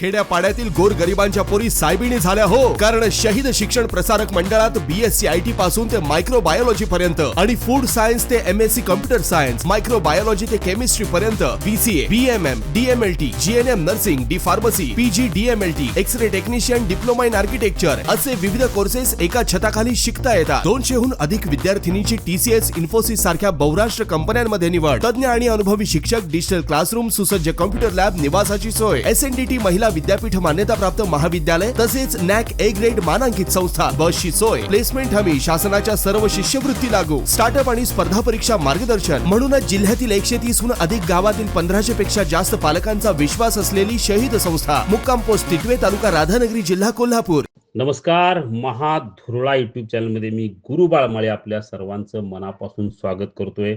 खेड्यापाड्यातील गोर गरिबांच्या पोरी सायबिणी झाल्या हो. कारण शहीद शिक्षण प्रसारक मंडळात बीएससी आय टी पासून ते मायक्रो बायोलॉजी पर्यंत आणि फूड सायन्स ते M S C computer science microbiology ते केमिस्ट्री पर्यंत BCA BMM DMLT GNM nursing D pharmacy PG DMLT X ray technician diploma in architecture असे विविध कोर्सेस एका छताखाली शिकता येतात. दोनशेहून अधिक विद्यार्थिनीची टीसीएस इन्फोसिस सारख्या बहुराष्ट्र कंपन्यांमध्ये निवड. तज्ञ आणि अनुभवी शिक्षक डिजिटल क्लासरूम सुसज्ज कम्प्युटर लॅब निवासाची सोय. एस एन डी टी महिला विद्यापीठ मान्यताप्राप्त महाविद्यालय तसेच नॅक ए ग्रेड मानांकित संस्था बसची सोय प्लेसमेंट हमी शासनाच्या सर्व शिष्यवृत्ती लागू स्टार्टअप आणि स्पर्धा परीक्षा मार्गदर्शन. म्हणूनच जिल्ह्यातील एकशे तीसहून अधिक गावातील पंधराशे पेक्षा जास्त पालकांचा विश्वास असलेली शहीद संस्था मुक्काम पोस्ट टिटवे तालुका राधानगरी जिल्हा कोल्हापूर. नमस्कार महाधुरळा युट्यूब चॅनलमध्ये मी गुरु माळे आपल्या सर्वांचं मनापासून स्वागत करतोय.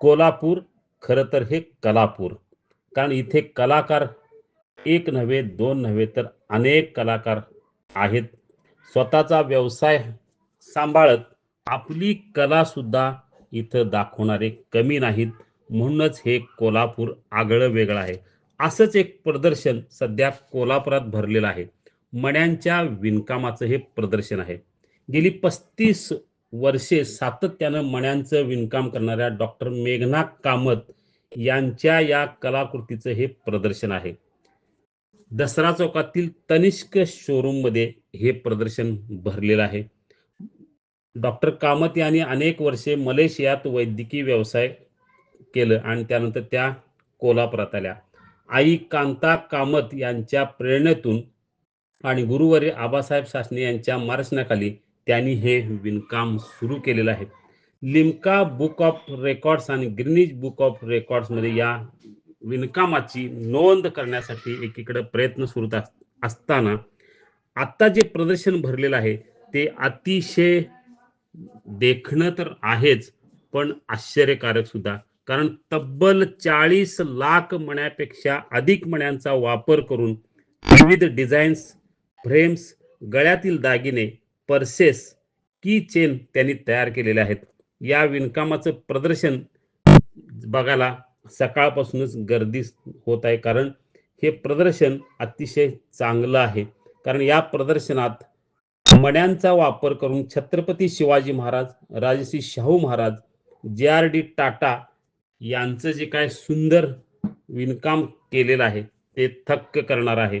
कोल्हापूर खरं तर हे कलापूर. कारण इथे कलाकार एक नव्हे दोन नव्हे तर अनेक कलाकार आहेत. स्वतःचा व्यवसाय सांभाळत आपली कलासुद्धा इथं दाखवणारे कमी नाहीत. म्हणूनच हे कोल्हापूर आगळं वेगळं आहे. असंच एक प्रदर्शन सध्या कोल्हापुरात भरलेलं आहे. मण्यांच्या विणकामाचं हे प्रदर्शन आहे. गेली पस्तीस वर्षे सातत्यानं मण्यांचं विणकाम करणाऱ्या डॉक्टर मेघना कामत यांच्या या कलाकृतीचं हे प्रदर्शन आहे. दसरा चौकातील तनिष्क शोरूममध्ये हे प्रदर्शन भरलेलं आहे. डॉक्टर कामत यांनी अनेक वर्षे मलेशियात वैद्यकीय व्यवसाय केलं आणि त्यानंतर त्या कोल्हापुरात आल्या. आई कांता कामत यांच्या प्रेरणेतून आणि गुरुवर्य आबासाहेब सासने यांच्या मार्गदर्शनाखाली त्यांनी हे विणकाम सुरू केलेलं आहे. लिम्का बुक ऑफ रेकॉर्ड्स आणि ग्रीनिज बुक ऑफ रेकॉर्ड्समध्ये या विणकामाची नोंद करण्यासाठी एकीकडे प्रयत्न सुरू अस- असताना आत्ता जे प्रदर्शन भरलेलं आहे ते अतिशय देखणं तर आहेच पण आश्चर्यकारक सुद्धा. कारण तब्बल चाळीस लाख मण्यापेक्षा अधिक मण्यांचा वापर करून विविध डिझाईन्स फ्रेम्स गळ्यातील दागिने पर्सेस की चेन त्यांनी तयार केलेले आहेत. या विणकामाचं प्रदर्शन बघायला सकाळपासूनच गर्दी होत आहे. कारण हे प्रदर्शन अतिशय चांगलं आहे. कारण या प्रदर्शनात मण्यांचा वापर करून छत्रपती शिवाजी महाराज राजश्री शाहू महाराज जे आर डी टाटा यांचं जे काय सुंदर विणकाम केलेलं आहे ते थक्क करणार आहे.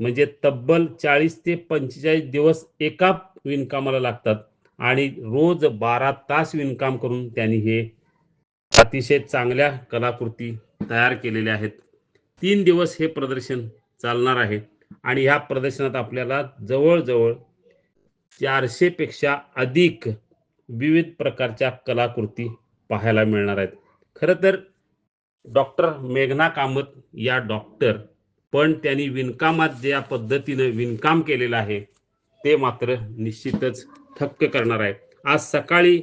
म्हणजे तब्बल चाळीस ते पंचेचाळीस दिवस एका विणकामाला लागतात आणि रोज बारा तास विणकाम करून त्यांनी हे अतिशय चांगल्या कलाकृती तयार केलेल्या आहेत. तीन दिवस हे प्रदर्शन चालणार आहे आणि ह्या प्रदर्शनात आपल्याला जवळजवळ चारशेपेक्षा अधिक विविध प्रकारच्या कलाकृती पाहायला मिळणार आहेत. खरं तर डॉक्टर मेघना कामत या डॉक्टर पण त्यांनी विणकामात ज्या पद्धतीनं विणकाम केलेलं आहे ते मात्र निश्चितच थक्क करणार आहे आज सकाळी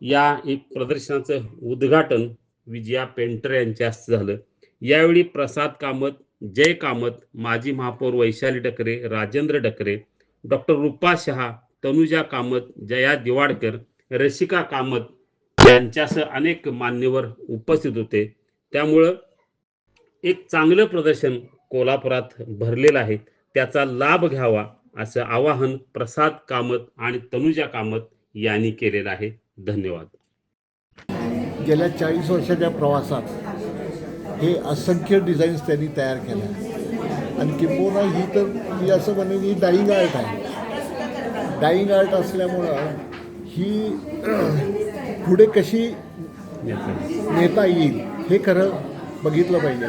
या एक प्रदर्शनाचं उद्घाटन विजया पेंटर यांच्या हस्ते झालं. यावेळी प्रसाद कामत जय कामत माजी महापौर वैशाली डकरे राजेंद्र डकरे डॉक्टर रुपा शहा तनुजा कामत जया दिवाडकर रसिका कामत यांच्यासह अनेक मान्यवर उपस्थित होते. त्यामुळं एक चांगलं प्रदर्शन कोल्हापुरात भरलेलं आहे. त्याचा लाभ घ्यावा असं आवाहन प्रसाद कामत आणि तनुजा कामत यांनी केलेलं आहे. धन्यवाद. गेल्या चाळीस वर्षाच्या प्रवासात हे असंख्य डिझाईन्स त्यांनी तयार केल्या. आणि किंबहुना ही तर मी असं म्हणेन ही डाईंग आर्ट आहे. डाईंग आर्ट असल्यामुळं ही पुढे कशी नेता येईल हे खरं बघितलं पाहिजे.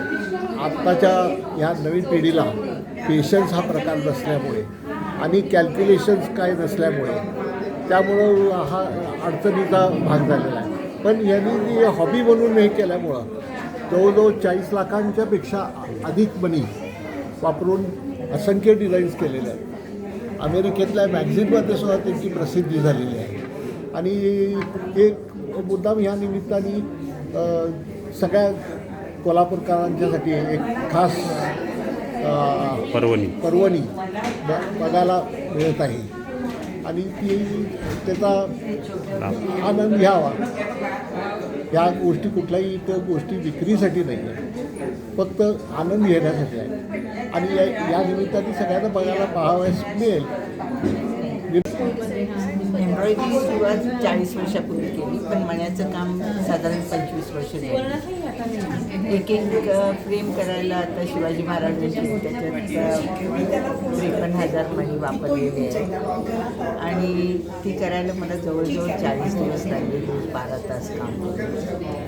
आत्ताच्या ह्या नवीन पिढीला पेशन्स हा प्रकार नसल्यामुळे आणि कॅल्क्युलेशन्स काय नसल्यामुळे त्यामुळं हा अडचणीचा भाग झालेला आहे. पण यांनी जी हॉबी म्हणून हे केल्यामुळं जवळजवळ चाळीस लाखांच्या पेक्षा अधिक मनी वापरून असंख्य डिझाईन्स केलेले आहेत. अमेरिकेतल्या मॅगझिनमध्ये सुद्धा त्यांची प्रसिद्धी झालेली आहे. आणि एक मुद्दाम ह्या निमित्ताने सगळ्या कोल्हापूरकरांच्यासाठी एक खास परवणी. पर्वणी ब बघायला मिळत आहे. आणि ती त्याचा आनंद घ्यावा. या गोष्टी कुठल्याही त्या गोष्टी विक्रीसाठी नाही आहे फक्त आनंद घेण्यासाठी आहे आणि या या निमित्ताने सगळ्यांना बघायला पाहावयास मिळेल. एम्ब्रॉयडरी सुरुवात चाळीस वर्षापूर्वी केली पण मण्याचं काम साधारण पंचवीस वर्ष एक एक फ्रेम करायला आता शिवाजी महाराजांची त्याच्यात त्रेपन्न हजार मणी वापरलेली आहे. आणि ती करायला मला जवळजवळ चाळीस दिवस लागले बारा तास काम